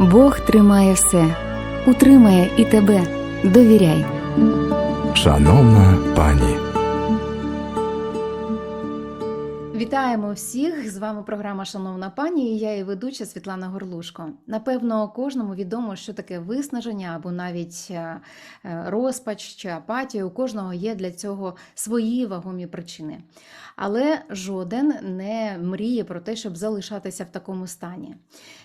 Бог тримає все, утримає і тебе. Довіряй. Шановна пані, Вітаємо всіх! З вами програма Шановна пані і я її ведуча Світлана Горлушко. Напевно, кожному відомо, що таке виснаження або навіть е, е, розпач чи апатія. У кожного є для цього свої вагомі причини. Але жоден не мріє про те, щоб залишатися в такому стані.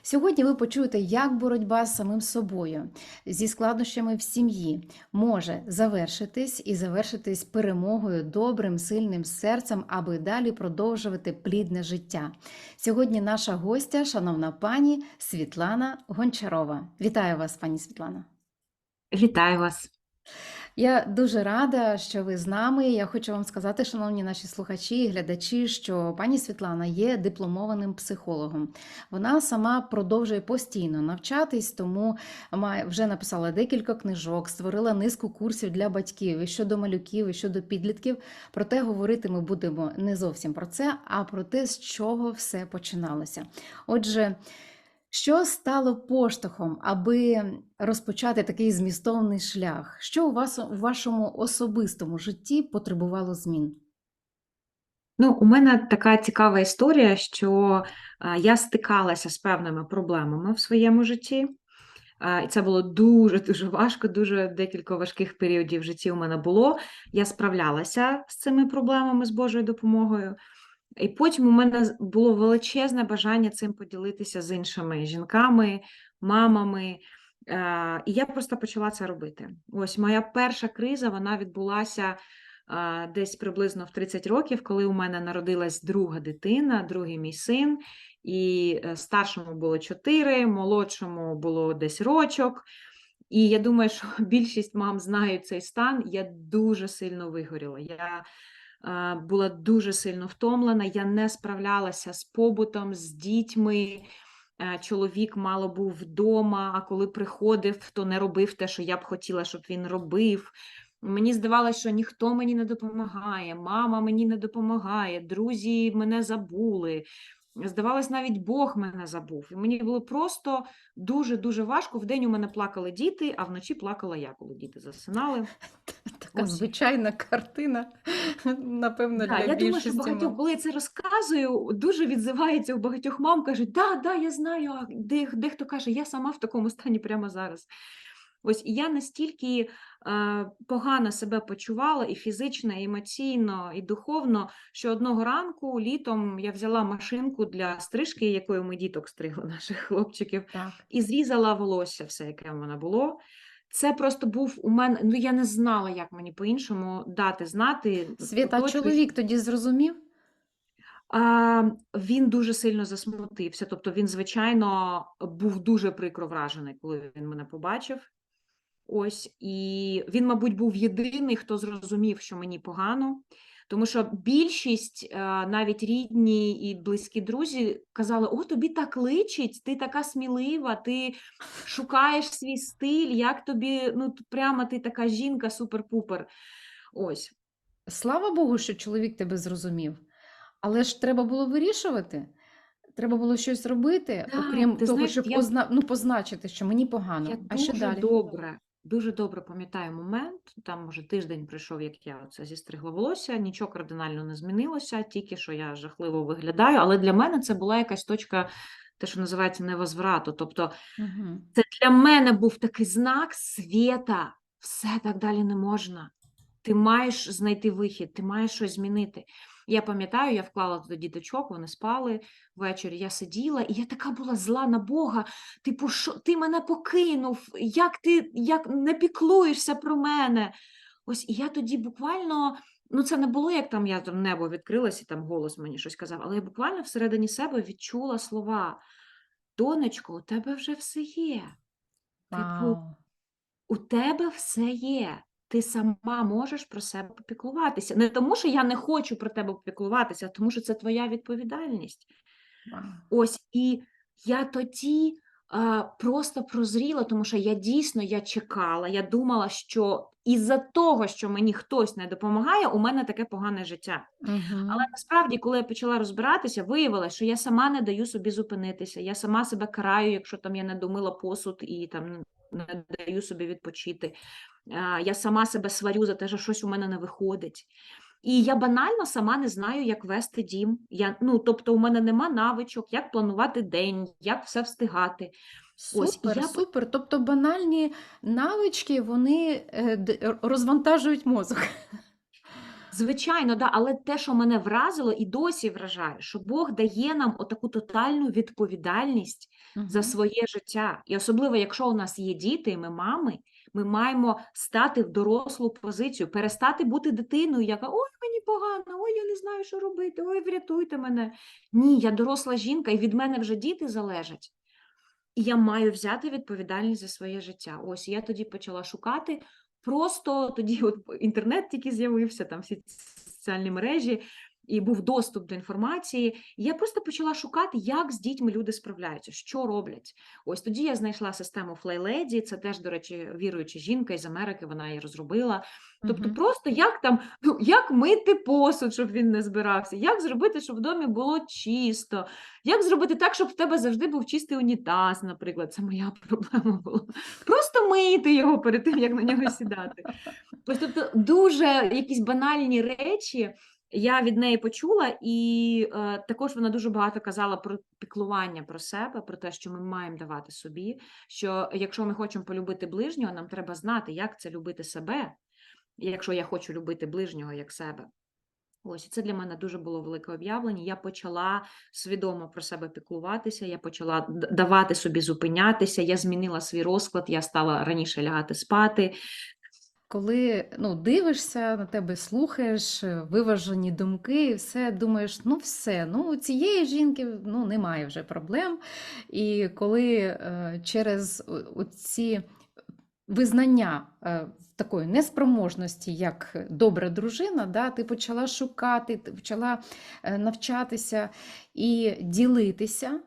Сьогодні ви почуєте, як боротьба з самим собою, зі складнощами в сім'ї може завершитись і завершитись перемогою, добрим, сильним серцем, аби далі продовжувати плідне життя. Сьогодні наша гостя, шановна пані Світлана Гончарова. Вітаю вас, пані Світлана. Вітаю вас. Я дуже рада, що ви з нами. Я хочу вам сказати, шановні наші слухачі і глядачі, що пані Світлана є дипломованим психологом. Вона сама продовжує постійно навчатись, тому вже написала декілька книжок, створила низку курсів для батьків і щодо малюків, і щодо підлітків. Проте говорити ми будемо не зовсім про це, а про те, з чого все починалося. Отже. Що стало поштовхом, аби розпочати такий змістовний шлях? Що у вас у вашому особистому житті потребувало змін? Ну, у мене така цікава історія, що е, я стикалася з певними проблемами в своєму житті. Е, І це було дуже-дуже важко, дуже декілька важких періодів в житті у мене було. Я справлялася з цими проблемами з Божою допомогою. І потім у мене було величезне бажання цим поділитися з іншими жінками, мамами. Е, І я просто почала це робити. Ось моя перша криза вона відбулася а, десь приблизно в 30 років, коли у мене народилась друга дитина, другий мій син, і е, старшому було 4, молодшому було десь рочок. І я думаю, що більшість мам знають цей стан. Я дуже сильно вигоріла. Я е, була дуже сильно втомлена, я не справлялася з побутом, з дітьми. Е, Чоловік мало був вдома, а коли приходив, то не робив те, що я б хотіла, щоб він робив. Мені здавалося, що ніхто мені не допомагає, мама мені не допомагає, друзі мене забули. Здавалось, навіть Бог мене забув. І мені було просто дуже-дуже важко. Вдень у мене плакали діти, а вночі плакала я, коли діти засинали. Така Ось. звичайна картина, напевно, Да, для я думаю, що більшості багатьох, коли я це розказую, дуже відзивається у багатьох мам, кажуть, да, да, я знаю, а де, дехто каже, я сама в такому стані прямо зараз. Ось і я настільки е, погано себе почувала і фізично, і емоційно, і духовно, що одного ранку літом я взяла машинку для стрижки, якою ми діток стригли наших хлопчиків, Так. і зрізала волосся, все, яке в мене було. Це просто був у мене, ну я не знала, як мені по-іншому дати знати. Світа, а чоловік тоді зрозумів? а, він дуже сильно засмутився. Тобто він, звичайно, був дуже прикро вражений, коли він мене побачив. Ось, і він, мабуть, був єдиний, хто зрозумів, що мені погано. Тому що більшість, е, навіть рідні і близькі друзі, казали: О, тобі так личить, ти така смілива, ти шукаєш свій стиль, як тобі, ну, прямо ти така жінка, супер-пупер. Ось. Слава Богу, що чоловік тебе зрозумів. Але ж треба було вирішувати. Треба було щось робити, Так, окрім того, знаєш, щоб я- позна... ну, позначити, що мені погано. Я а що дуже далі? добре, дуже добре пам'ятаю момент. Там може тиждень пройшов, як я це зістригла волосся, нічого кардинально не змінилося, тільки що я жахливо виглядаю. Але для мене це була якась точка, те, що називається невозврату. Тобто, Угу. це для мене був такий знак світа. Все так далі не можна. Ти маєш знайти вихід, ти маєш щось змінити. Я пам'ятаю, я вклала туди діточок, вони спали ввечері. Я сиділа, і я така була зла на Бога. Типу, що ти мене покинув? Як ти як не піклуєшся про мене? Ось і я тоді буквально. Ну, це не було, як там я там небо відкрилось і там голос мені щось казав, але я буквально всередині себе відчула слова: Донечко, у тебе вже все є. Типу, у тебе все є. Ти сама можеш про себе попіклуватися. Не тому, що я не хочу про тебе попіклуватися, а тому що це твоя відповідальність. Вау. Ось і я тоді а, просто прозріла, тому що я дійсно я чекала, я думала, що із-за того, що мені хтось не допомагає, у мене таке погане житта. Мгм. Але насправді, коли я почала розбиратися, виявилося, що я сама не даю собі зупинитися. Я сама себе караю, якщо там я не домила посуд і там не даю собі відпочити. Я сама себе сварю за те, що щось у мене не виходить. І я банально сама не знаю, як вести дім. Я, ну, тобто, у мене нема навичок, як планувати день, як все встигати. Ось, Супер, я супер. Тобто банальні навички вони е, розвантажують мозок. Звичайно, да, але те, що мене вразило і досі вражає, що Бог дає нам отаку тотальну відповідальність за своє життя. І особливо, якщо у нас є діти, і ми мами, ми маємо стати в дорослу позицію, перестати бути дитиною, яка ой, мені погано, ой, я не знаю, що робити, ой, врятуйте мене. Ні, я доросла жінка, і від мене вже діти залежать. І я маю взяти відповідальність за своє життя. Ось я тоді почала шукати. Просто тоді от інтернет тільки з'явився, там всі соціальні мережі, і був доступ до інформації. І я просто почала шукати, як з дітьми люди справляються, що роблять. Ось тоді я знайшла систему FlyLady, це теж, до речі, віруюча жінка із Америки, вона її розробила. Тобто, просто як там, ну, як мити посуд, щоб він не збирався, як зробити, щоб в домі було чисто, як зробити так, щоб в тебе завжди був чистий унітаз, наприклад, це моя проблема була. Просто мити його перед тим, як на нього сідати. Ось тобто дуже якісь банальні речі я від неї почула, і е, також вона дуже багато казала про піклування про себе, про те, що ми маємо давати собі. Що якщо ми хочемо полюбити ближнього, нам треба знати, як це любити себе, якщо я хочу любити ближнього як себе. Ось це для мене дуже було велике об'явлення. Я почала свідомо про себе піклуватися, я почала давати собі зупинятися, я змінила свій розклад, я стала раніше лягати спати. Коли ну, дивишся на тебе, слухаєш е, виважені думки, і все думаєш, ну все, ну у цієї жінки ну, немає вже проблем. І коли е, через ці визнання е, такої неспроможності, як добра дружина, да, ти почала шукати, ти почала е, навчатися і ділитися.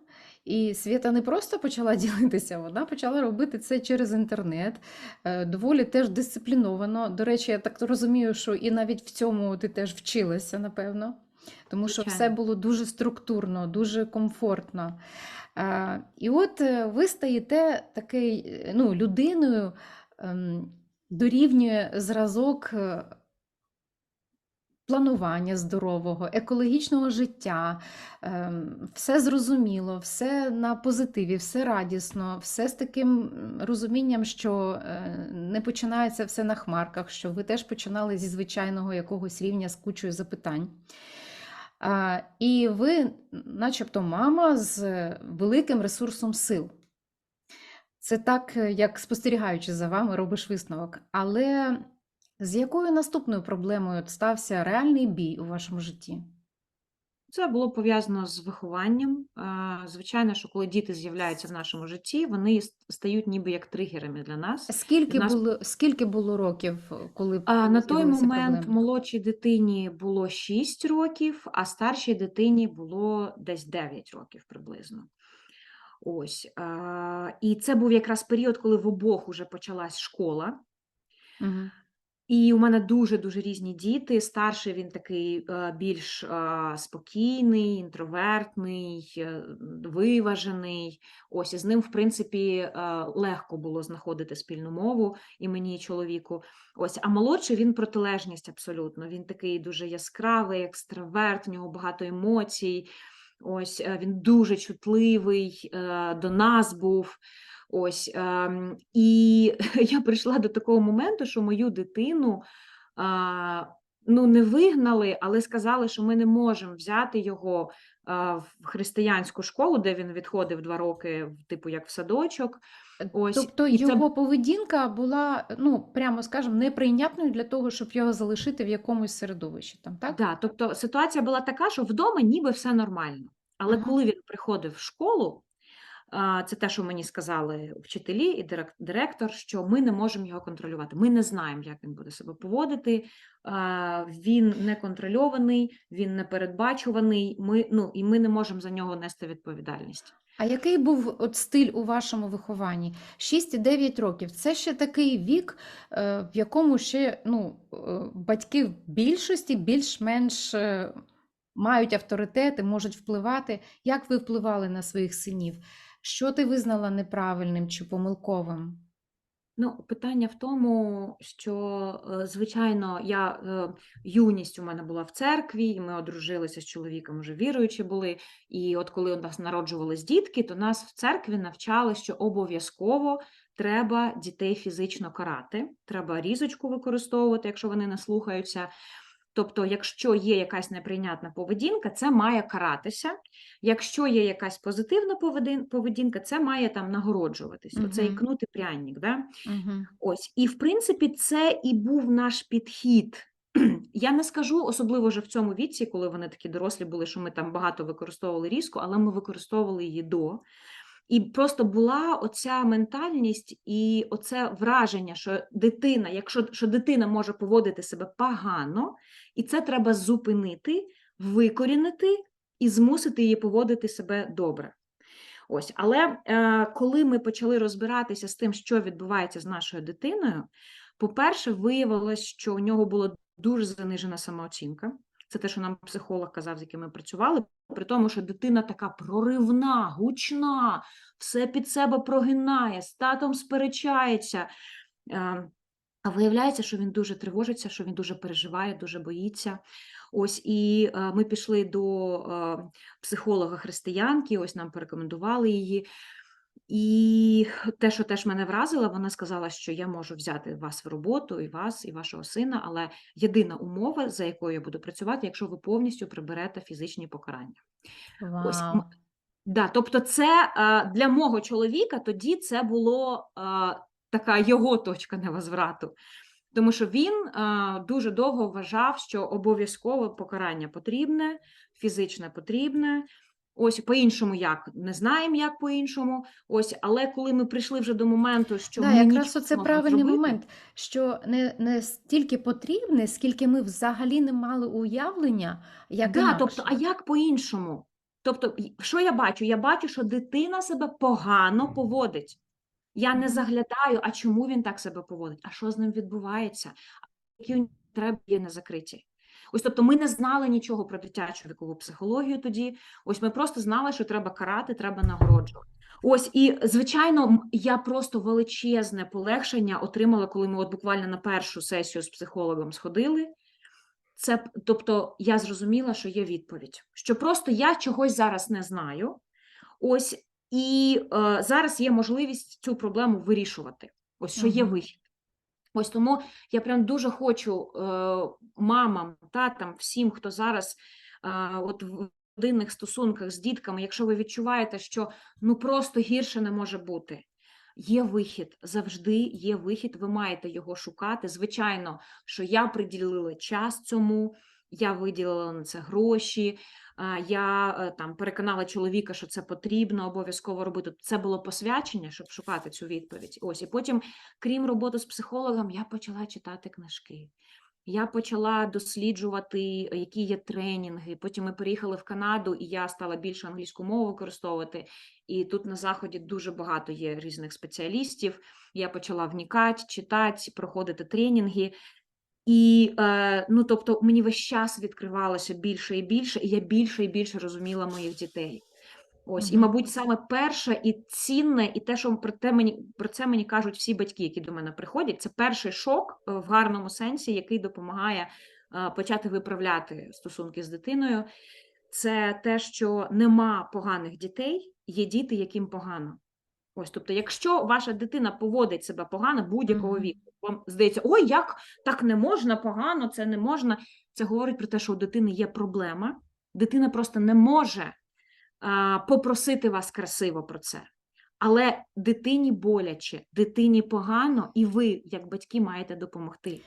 І Свята не просто почала ділитися, вона почала робити це через інтернет, е, доволі теж дисципліновано. До речі, я так розумію, що і навіть в цьому ти теж вчилася, напевно, тому що все було дуже структурно, дуже комфортно. Е, І от е, ви стаєте такий, е, ну, людиною, ем, дорівнює зразок планування здорового, екологічного життя, ем, все зрозуміло, все на позитиві, все радісно, все з таким розумінням, що е, не починається все на хмарках, що ви теж починали зі звичайного якогось рівня з кучою запитань. І ви, начебто, мама з великим ресурсом сил. Це так, е, як спостерігаючи за вами, робиш висновок. Але з якою наступною проблемою стався реальний бій у вашому житті? Це було пов'язано з вихованням. Звичайно, що коли діти з'являються в нашому житті, вони стають ніби як тригерами для нас. Скільки нас- було, скільки було років, коли А на той момент проблеми? молодшій дитині було 6 років, а старшій дитині було десь 9 років приблизно. Ось. а, І це був якраз період, коли в обох уже почалась школа. Мгм. І у мене дуже-дуже різні діти. Старший він такий е, більш е, спокійний, інтровертний, е, виважений. Ось і з ним, в принципі, легко було знаходити спільну мову і мені, і чоловіку. Ось, а молодший він протилежність абсолютно. Він такий дуже яскравий, екстраверт, в нього багато емоцій. Ось він дуже чутливий до нас був. Ось ем, і я прийшла до такого моменту, що мою дитину ну, не вигнали, але сказали, що ми не можемо взяти його в християнську школу, де він відходив два роки, типу як в садочок. Ось, Тобто і це- його поведінка була, ну, прямо скажемо, неприйнятною для того, щоб його залишити в якомусь середовищі, там, так? Да, тобто ситуація була така, що вдома ніби все нормально. Але Ага. коли він приходив в школу, це те, що мені сказали вчителі і дирек- директор, що ми не можемо його контролювати. Ми не знаємо, як він буде себе поводити. Він не контрольований, він не передбачуваний. Ми, ну, і ми не можемо за нього нести відповідальність. А який був от стиль у вашому вихованні? 6-9 років. Це ще такий вік, е, в якому ще ну, е, батьки в більшості більш-менш е, мають авторитети, можуть впливати. Як ви впливали на своїх синів? Що ти визнала неправильним чи помилковим? Ну, питання в тому, що, е, звичайно, я е, юність у мене була в церкві, і ми одружилися з чоловіком, вже віруючі були. І от коли у нас народжувались дітки, то нас в церкві навчали, що обов'язково треба дітей фізично карати, треба різочку використовувати, якщо вони не слухаються. Тобто, якщо є якась неприйнятна поведінка, це має каратися. Якщо є якась позитивна поведінка, це має там нагороджуватись. Оцей Мгм. кнути пряник. Да? Угу. Ось, і в принципі, це і був наш підхід. Я не скажу, особливо вже в цьому віці, коли вони такі дорослі були, що ми там багато використовували різку, але ми використовували її до. І просто була оця ментальність і оце враження, що дитина, якщо що дитина може поводити себе погано, і це треба зупинити, викорінити і змусити її поводити себе добре. Ось, але е, коли ми почали розбиратися з тим, що відбувається з нашою дитиною, по-перше, виявилось, що у нього була дуже занижена самооцінка. Це те, що нам психолог казав, з яким ми працювали, при тому, що дитина така проривна, гучна, все під себе прогинає, з татом сперечається. Е, А виявляється, що він дуже тривожиться, що він дуже переживає, дуже боїться. Ось і е, ми пішли до е, психолога християнки, ось нам порекомендували її. І те, що теж мене вразило, вона сказала, що я можу взяти вас в роботу, і вас, і вашого сина, але єдина умова, за якою я буду працювати, якщо ви повністю приберете фізичні покарання. Ось. Да, тобто, це е, для мого чоловіка тоді це було е, така його точка невозврату. Тому що він е, дуже довго вважав, що обов'язково покарання потрібне, фізичне потрібне. Ось по-іншому як не знаємо, як по-іншому. Ось, але коли ми прийшли вже до моменту, що Да, ми якраз оце правильний зробити, момент, що не, не стільки потрібне, скільки ми взагалі не мали уявлення, як Да, тобто, а як по-іншому? Тобто, що я бачу? Я бачу, що дитина себе погано поводить. Я не заглядаю, а чому він так себе поводить, а що з ним відбувається, які у нього потреби є не закриті. Ось тобто ми не знали нічого про дитячу вікову психологію тоді. Ось ми просто знали, що треба карати, треба нагороджувати. Ось і звичайно, я просто величезне полегшення отримала, коли ми от буквально на першу сесію з психологом сходили. Це тобто я зрозуміла, що є відповідь, що просто я чогось зараз не знаю. Ось і е, зараз є можливість цю проблему вирішувати. Ось що є вихід. Ось тому я прям дуже хочу е, мамам, татам, всім, хто зараз е, от в родинних стосунках з дітками, якщо ви відчуваєте, що ну просто гірше не може бути. Є вихід, завжди є вихід, ви маєте його шукати. Звичайно, що я приділила час цьому, я виділила на це гроші, я е, там переконала чоловіка, що це потрібно обов'язково робити. Це було посвячення, щоб шукати цю відповідь. Ось і потім, крім роботи з психологом, я почала читати книжки. Я почала досліджувати, які є тренінги. Потім ми переїхали в Канаду, і я стала більше англійську мову використовувати. І тут на заході дуже багато є різних спеціалістів. Я почала вникати, читати, проходити тренінги. І е, ну, тобто, мені весь час відкривалося більше і більше, і я більше і більше розуміла моїх дітей. Ось, і, мабуть, саме перше і цінне, і те, що про те мені про це мені кажуть всі батьки, які до мене приходять, це перший шок е, в гарному сенсі, який допомагає е, почати виправляти стосунки з дитиною. Це те, що нема поганих дітей, є діти, яким погано. Ось, тобто, якщо ваша дитина поводить себе погано будь-якого віку, вам здається, ой, як так не можна, погано, це не можна. Це говорить про те, що у дитини є проблема. Дитина просто не може а, попросити вас красиво про це. Але дитині боляче, дитині погано, і ви, як батьки, маєте допомогти.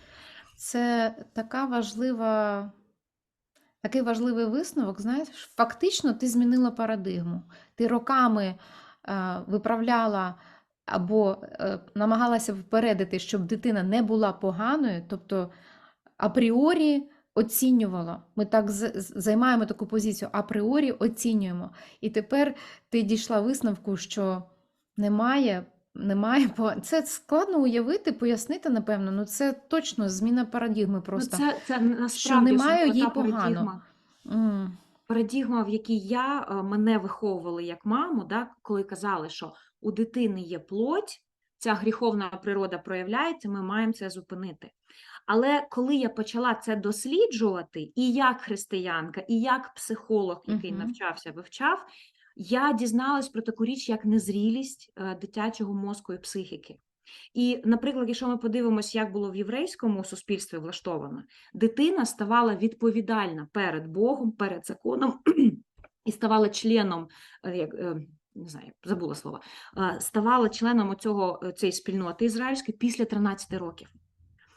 Це така важлива, такий важливий висновок. Знаєш, фактично ти змінила парадигму. Ти роками виправляла або е, намагалася впередити, щоб дитина не була поганою, тобто апріорі оцінювала. Ми так займаємо таку позицію, апріорі оцінюємо. І тепер ти дійшла висновку, що немає. Немає це складно уявити, пояснити, напевно. Ну це точно зміна парадігми просто. Ну, це, це насправді немає саме їй погано. парадігма. Парадігма, в якій я е, мене виховували як маму, да, коли казали, що у дитини є плоть, ця гріховна природа проявляється, ми маємо це зупинити. Але коли я почала це досліджувати, і як християнка, і як психолог, який Мгм. навчався, вивчав, я дізналась про таку річ, як незрілість е, дитячого мозку і психіки. І, наприклад, якщо ми подивимося, як було в єврейському суспільстві влаштовано, дитина ставала відповідальна перед Богом, перед законом і ставала членом, е, як, е, не знаю, забула слово, е, ставала членом оцього, е, цієї спільноти ізраїльської після 13 років.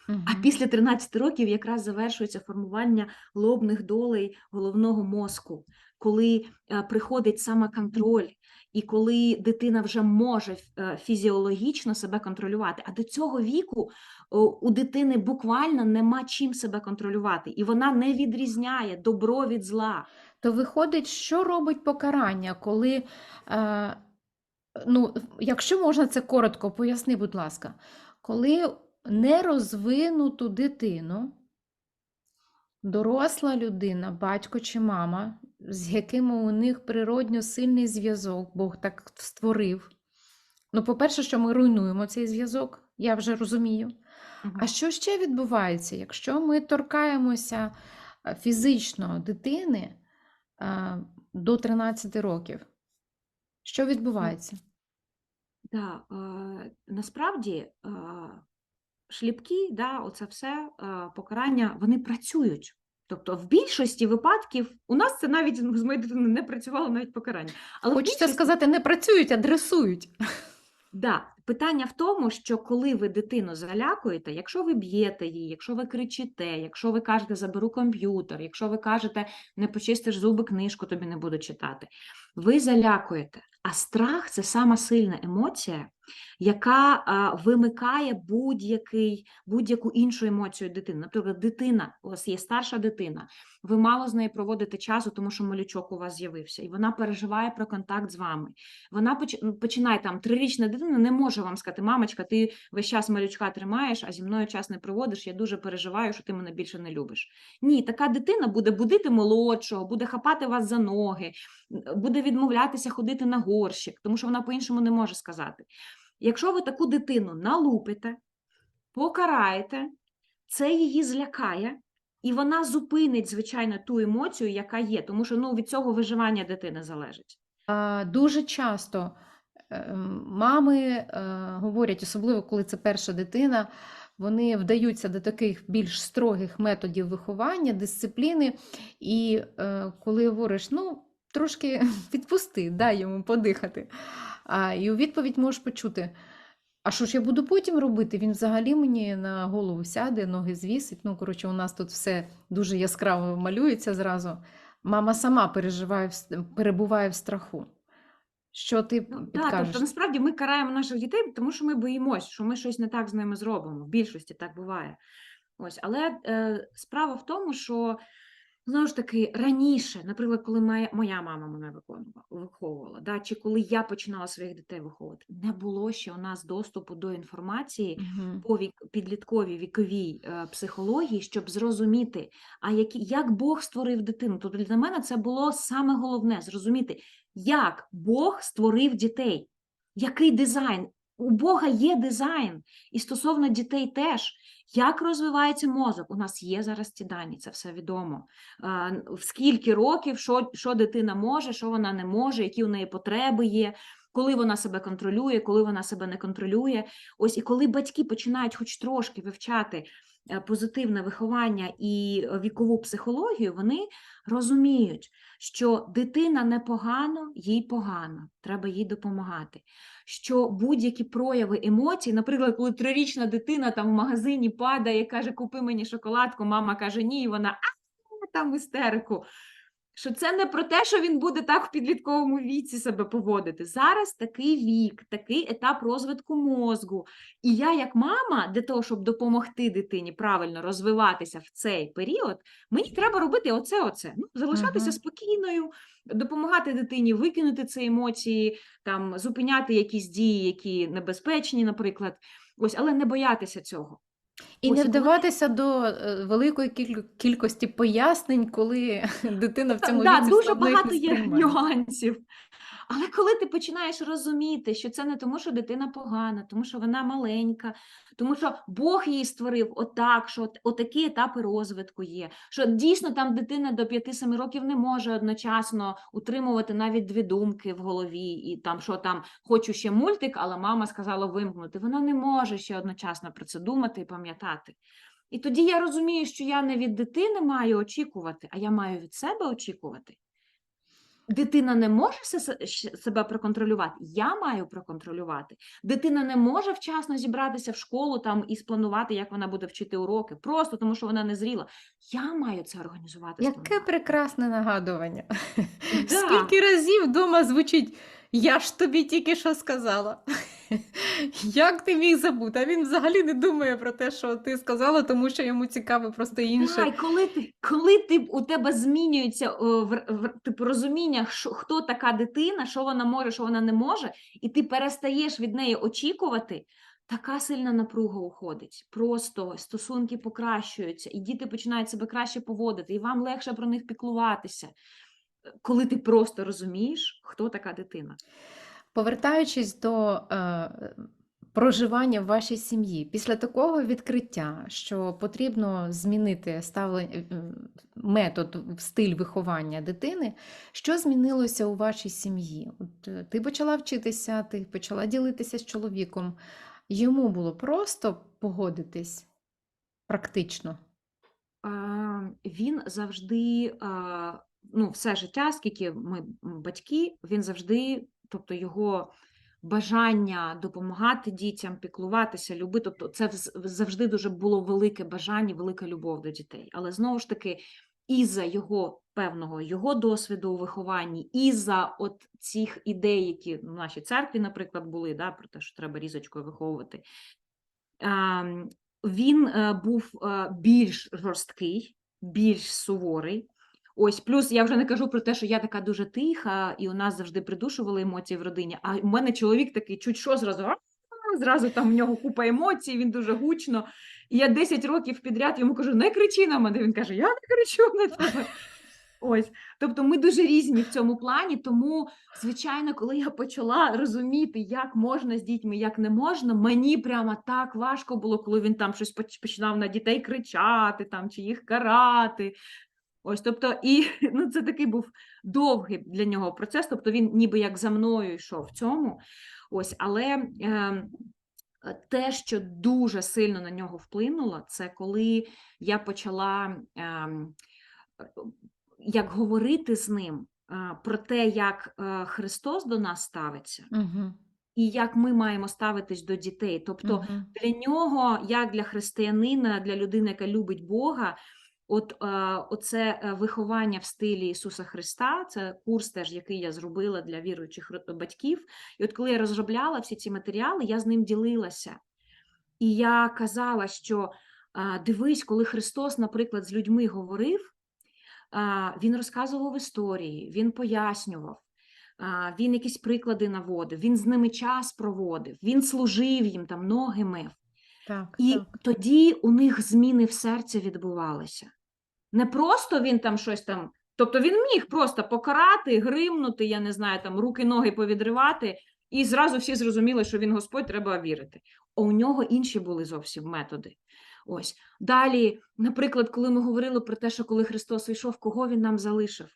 А після 13 років якраз завершується формування лобних долей головного мозку, коли приходить самоконтроль, і коли дитина вже може е, фізіологічно себе контролювати. А до цього віку у дитини буквально нема чим себе контролювати, і вона не відрізняє добро від зла. То виходить, що робить покарання, коли, е, ну, якщо можна це коротко, поясни, будь ласка, коли нерозвинуту дитину, доросла людина, батько чи мама, з якими у них природньо сильний зв'язок, Бог так створив. Ну, по-перше, що ми руйнуємо цей зв'язок, я вже розумію. А що ще відбувається, якщо ми торкаємося е, фізично дитини е, до 13 років? Що відбувається? Да, е, насправді е, шліпки, да, оце все е, покарання, вони працюють. Тобто, в більшості випадків у нас це навіть з моєю дитиною не працювало навіть покарання. Але Хочеться більшості сказати, не працюють, а дресують. Да, питання в тому, що коли ви дитину залякуєте, якщо ви б'єте її, якщо ви кричите, якщо ви кажете заберу комп'ютер, якщо ви кажете не почистиш зуби, книжку тобі не буду читати, ви залякуєте. А страх це сама сильна емоція, яка вимикає будь-який, будь-яку іншу емоцію дитини. Наприклад, дитина, у вас є старша дитина, ви мало з нею проводите часу, тому що малючок у вас з'явився, і вона переживає про контакт з вами. Вона ну, починає там трирічна дитина не може вам сказати, мамочка, ти весь час малючка тримаєш, а зі мною час не проводиш. Я дуже переживаю, що ти мене більше не любиш. Ні, така дитина буде будити молодшого, буде хапати вас за ноги, буде відмовлятися ходити на горщик, тому що вона по-іншому не може сказати. Якщо ви таку дитину налупите, покараєте, це її злякає. І вона зупинить, звичайно, ту емоцію, яка є, тому що ну, від цього виживання дитини залежить. Дуже часто е, мами е, говорять, особливо коли це перша дитина, вони вдаються до таких більш строгих методів виховання, дисципліни. І е, коли говориш, ну, трошки відпусти, дай йому подихати. А, і у відповідь можеш почути. А що ж я буду потім робити? Він взагалі мені на голову сяде, ноги звісить. Ну, коротше, у нас тут все дуже яскраво малюється зразу. Мама сама переживає, перебуває в страху. Що ти Ну, підкажеш? тобто, насправді ми караємо наших дітей, тому що ми боїмося, що ми щось не так з ними зробимо. В більшості так буває. Ось, але е, справа в тому, що знову ж таки раніше, наприклад, коли моя, моя мама мене виконувала, виховувала, да, чи коли я починала своїх дітей виховувати, не було ще у нас доступу до інформації Мгм. по вік, підлітковій віковій е, психології, щоб зрозуміти, а які, як Бог створив дитину. Тобто для мене це було саме головне зрозуміти, як Бог створив дітей, який дизайн. У Бога є дизайн, і стосовно дітей теж. Як розвивається мозок? У нас є зараз ці дані, це все відомо. В скільки років, що, що дитина може, що вона не може, які у неї потреби є, коли вона себе контролює, коли вона себе не контролює. Ось і коли батьки починають хоч трошки вивчати позитивне виховання і е, вікову психологію, вони розуміють, що дитина непогано, їй погано, треба їй допомагати. Що будь-які прояви емоцій, наприклад, коли трирічна дитина там в магазині падає каже, купи мені шоколадку, мама каже ні, і вона а там істерику. Що це не про те, що він буде так в підлітковому віці себе поводити. Зараз такий вік, такий етап розвитку мозку. І я, як мама, для того, щоб допомогти дитині правильно розвиватися в цей період, мені треба робити оце, оце. Ну, залишатися Мгм. спокійною, допомагати дитині викинути ці емоції, там зупиняти якісь дії, які небезпечні, наприклад. Ось, але не боятися цього. І Ось не коли- вдаватися до е, великої кіль- кількості пояснень, коли дитина в цьому да, віці дуже складно їх багато не є сприймає. нюансів. Але коли ти починаєш розуміти, що це не тому, що дитина погана, тому що вона маленька, тому що Бог її створив отак, що от, отакі етапи розвитку є, що дійсно там дитина до 5-7 років не може одночасно утримувати навіть дві думки в голові, і там, що там хочу ще мультик, але мама сказала вимкнути. Вона не може ще одночасно про це думати і пам'ятати. І тоді я розумію, що я не від дитини маю очікувати, а я маю від себе очікувати. Дитина не може се- себе проконтролювати, я маю проконтролювати. Дитина не може вчасно зібратися в школу там і спланувати, як вона буде вчити уроки, просто тому що вона не зріла. Я маю це організувати. Яке спланувати. прекрасне нагадування. Да. Скільки разів вдома звучить Я ж тобі тільки що сказала. Як ти міг забути? А він взагалі не думає про те, що ти сказала, тому що йому цікаво просто інше. і коли ти, коли ти у тебе змінюється о, в, в типу, розуміння, що, хто така дитина, що вона може, що вона не може, і ти перестаєш від неї очікувати, така сильна напруга уходить. Просто стосунки покращуються, і діти починають себе краще поводити, і вам легше про них піклуватися, коли ти просто розумієш, хто така дитина. Повертаючись до е, проживання в вашій сім'ї, після такого відкриття, що потрібно змінити ставлення, е, метод, стиль виховання дитини, що змінилося у вашій сім'ї? От, е, ти почала вчитися, ти почала ділитися з чоловіком. Йому було просто погодитись практично. А, Він завжди, ну, все життя, скільки ми батьки, він завжди, тобто його бажання допомагати дітям, піклуватися, любити, тобто це завжди дуже було велике бажання, велика любов до дітей. Але знову ж таки, із-за його певного його досвіду у вихованні, із-за от цих ідей, які в нашій церкві, наприклад, були, да, про те, що треба різочкою виховувати. Ем, він е, був е, більш жорсткий, більш суворий. Ось, плюс я вже не кажу про те, що я така дуже тиха, і у нас завжди придушували емоції в родині. А у мене чоловік такий, чуть що зразу, зразу там в нього купа емоцій, він дуже гучно. І я 10 років підряд йому кажу: не кричи на мене. Він каже: Я не кричу на тебе. Ось, тобто ми дуже різні в цьому плані. Тому, звичайно, коли я почала розуміти, як можна з дітьми, як не можна, мені прямо так важко було, коли він там щось починав на дітей кричати там чи їх карати. Ось, тобто, і ну, це такий був довгий для нього процес. Тобто він ніби як за мною йшов в цьому. Ось, але е, те, що дуже сильно на нього вплинуло, це коли я почала е, як говорити з ним е, про те, як е, Христос до нас ставиться, Угу. і як ми маємо ставитись до дітей. Тобто Угу. для нього, як для християнина, для людини, яка любить Бога, от е, оце е, виховання в стилі Ісуса Христа, це курс теж, який я зробила для віруючих батьків. І от коли я розробляла всі ці матеріали, я з ним ділилася. І я казала, що дивись, коли Христос, наприклад, з людьми говорив, він розказував історії, він пояснював, він якісь приклади наводив, він з ними час проводив, він служив їм, там ноги мив. Так, І так. тоді у них зміни в серці відбувалися. Не просто він там щось там. Тобто він міг просто покарати, гримнути, я не знаю, там руки, ноги повідривати, і зразу всі зрозуміли, що він Господь, треба вірити. А у нього інші були зовсім методи. Ось далі, наприклад, коли ми говорили про те, що коли Христос йшов, кого він нам залишив?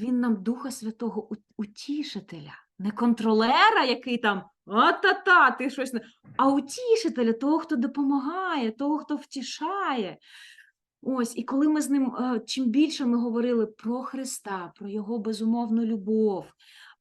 Він нам Духа Святого утішителя, не контролера, який там а-та-та, ти щось не а утішителя, того, хто допомагає, того, хто втішає. Ось, і коли ми з ним, е, чим більше ми говорили про Христа, про Його безумовну любов,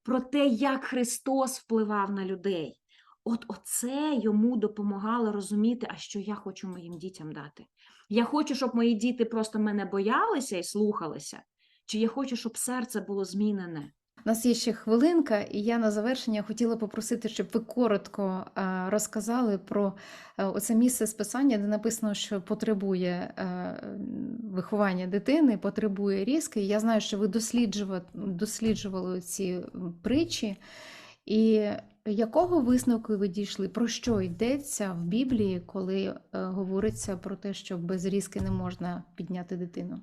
про те, як Христос впливав на людей, от оце йому допомагало розуміти, а що я хочу моїм дітям дати. Я хочу, щоб мої діти просто мене боялися і слухалися. чи я хочу, щоб серце було змінене. У нас є ще хвилинка, і я на завершення хотіла попросити, щоб ви коротко е, розказали про е, оце місце списання, де написано, що потребує е, виховання дитини, потребує різки. Я знаю, що ви досліджували, досліджували ці притчі. І якого висновку ви дійшли? Про що йдеться в Біблії, коли говориться про те, що без різки не можна підняти дитину?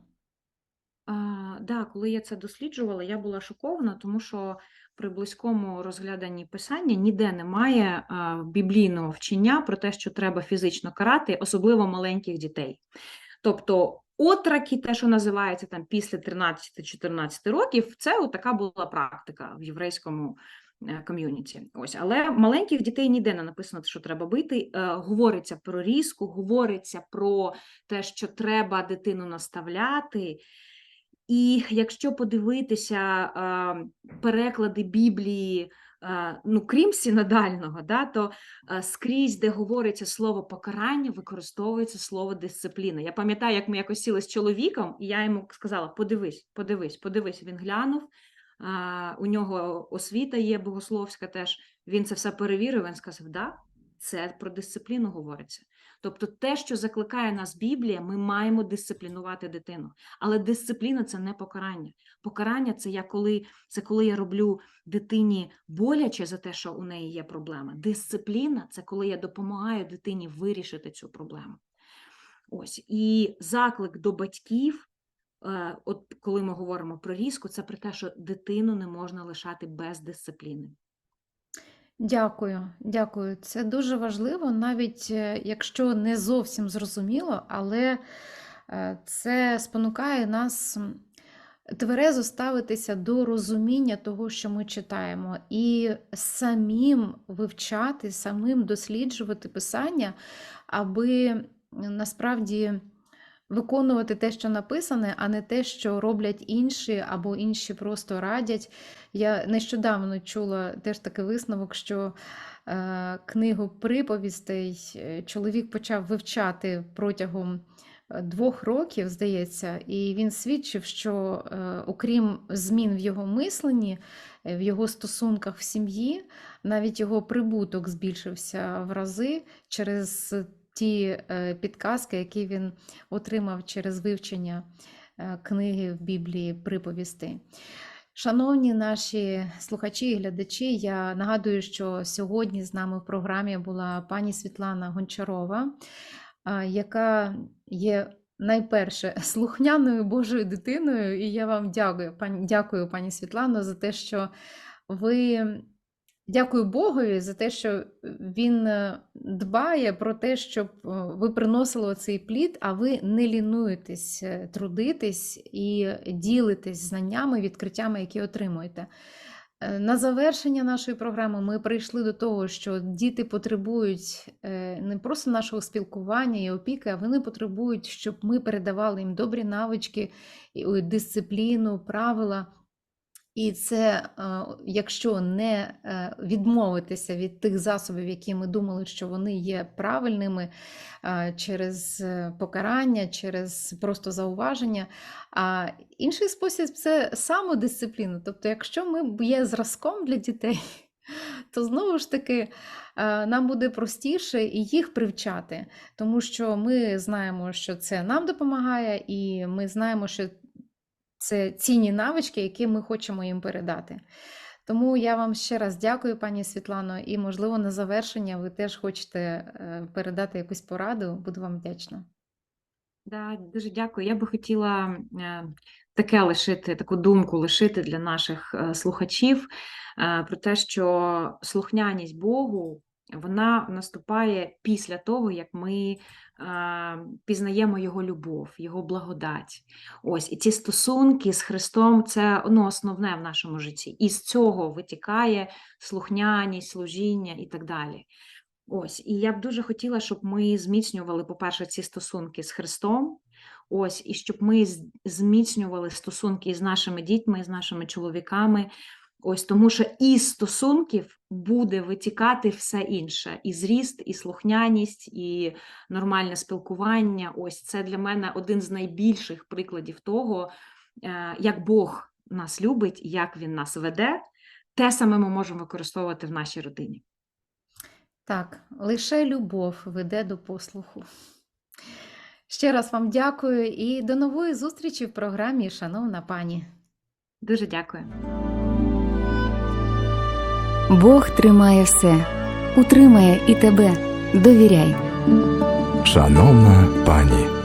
Да, коли я це досліджувала, я була шокована, тому що при близькому розгляданні писання ніде немає біблійного вчення про те, що треба фізично карати, особливо маленьких дітей. Тобто, отраки, те, що називається там після 13-14 років, це така була практика в єврейському е, ком'юніті. Ось, але маленьких дітей ніде не написано, що треба бити. Е, говориться про різку, говориться про те, що треба дитину наставляти. І якщо подивитися е, переклади Біблії, е, ну крім синодального, да, то е, скрізь, де говориться слово покарання, використовується слово дисципліна. Я пам'ятаю, як ми якось сіли з чоловіком, і я йому сказала: подивись, подивись, подивись. Він глянув. е, У нього освіта є богословська теж. Він це все перевірив. Він сказав: да, це про дисципліну говориться. Тобто, те, що закликає нас Біблія, ми маємо дисциплінувати дитину. Але дисципліна це не покарання. Покарання це я коли це коли я роблю дитині боляче за те, що у неї є проблема. Дисципліна це коли я допомагаю дитині вирішити цю проблему. Ось і заклик до батьків. е, От коли ми говоримо про різку, це про те, що дитину не можна лишати без дисципліни. Дякую, дякую. Це дуже важливо, навіть е, якщо не зовсім зрозуміло, але е, це спонукає нас тверезо ставитися до розуміння того, що ми читаємо, і самим вивчати, самим досліджувати писання, аби насправді виконувати те, що написане, а не те, що роблять інші, або інші просто радять. Я нещодавно чула теж такий висновок, що е, книгу приповістей е, чоловік почав вивчати протягом е, двох років, здається, і він свідчив, що е, окрім змін в його мисленні, е, в його стосунках в сім'ї, навіть його прибуток збільшився в рази через ті е, підказки, які він отримав через вивчення е, книги в Біблії приповісти. Шановні наші слухачі і глядачі, я нагадую, що сьогодні з нами в програмі була пані Світлана Гончарова, яка є найперше слухняною Божою дитиною. І я вам дякую, пані, дякую, пані Світлано, за те, що ви. Дякую Богові за те, що Він е, дбає про те, щоб е, ви приносили цей плід, а ви не лінуєтесь е, трудитись і ділитесь знаннями, відкриттями, які отримуєте. Е, На завершення нашої програми ми прийшли до того, що діти потребують е, не просто нашого спілкування і опіки, а вони потребують, щоб ми передавали їм добрі навички, дисципліну, правила. І це, якщо не е, відмовитися від тих засобів, які ми думали, що вони є правильними через е, покарання, через просто зауваження. А інший спосіб це самодисципліна. Тобто, якщо ми є зразком для дітей, то знову ж таки е, нам буде простіше і їх привчати, тому що ми знаємо, що це нам допомагає, і ми знаємо, що це цінні навички, які ми хочемо їм передати. Тому я вам ще раз дякую, пані Світлано, і, можливо, на завершення ви теж хочете е, передати якусь пораду. Буду вам вдячна. Да, дуже дякую. Я би хотіла е, таке лишити, таку думку лишити для наших е, слухачів про те, що слухняність Богу вона наступає після того, як ми пізнаємо Його любов, Його благодать. Ось і ці стосунки з Христом це ну, основне в нашому житті. І з цього витікає слухняність, служіння і так далі. Ось, і я б дуже хотіла, щоб ми зміцнювали, по-перше, ці стосунки з Христом. Ось, і щоб ми зміцнювали стосунки з нашими дітьми, з нашими чоловіками. Ось тому, що із стосунків буде витікати все інше: і зріст, і слухняність, і нормальне спілкування. Ось це для мене один з найбільших прикладів того, е, як Бог нас любить, як Він нас веде, те саме ми можемо використовувати в нашій родині. Так, лише любов веде до послуху. Ще раз вам дякую і до нової зустрічі в програмі, шановна пані. Дуже дякую. Бог тримає все, утримає і тебе. Довіряй. Шановна пані.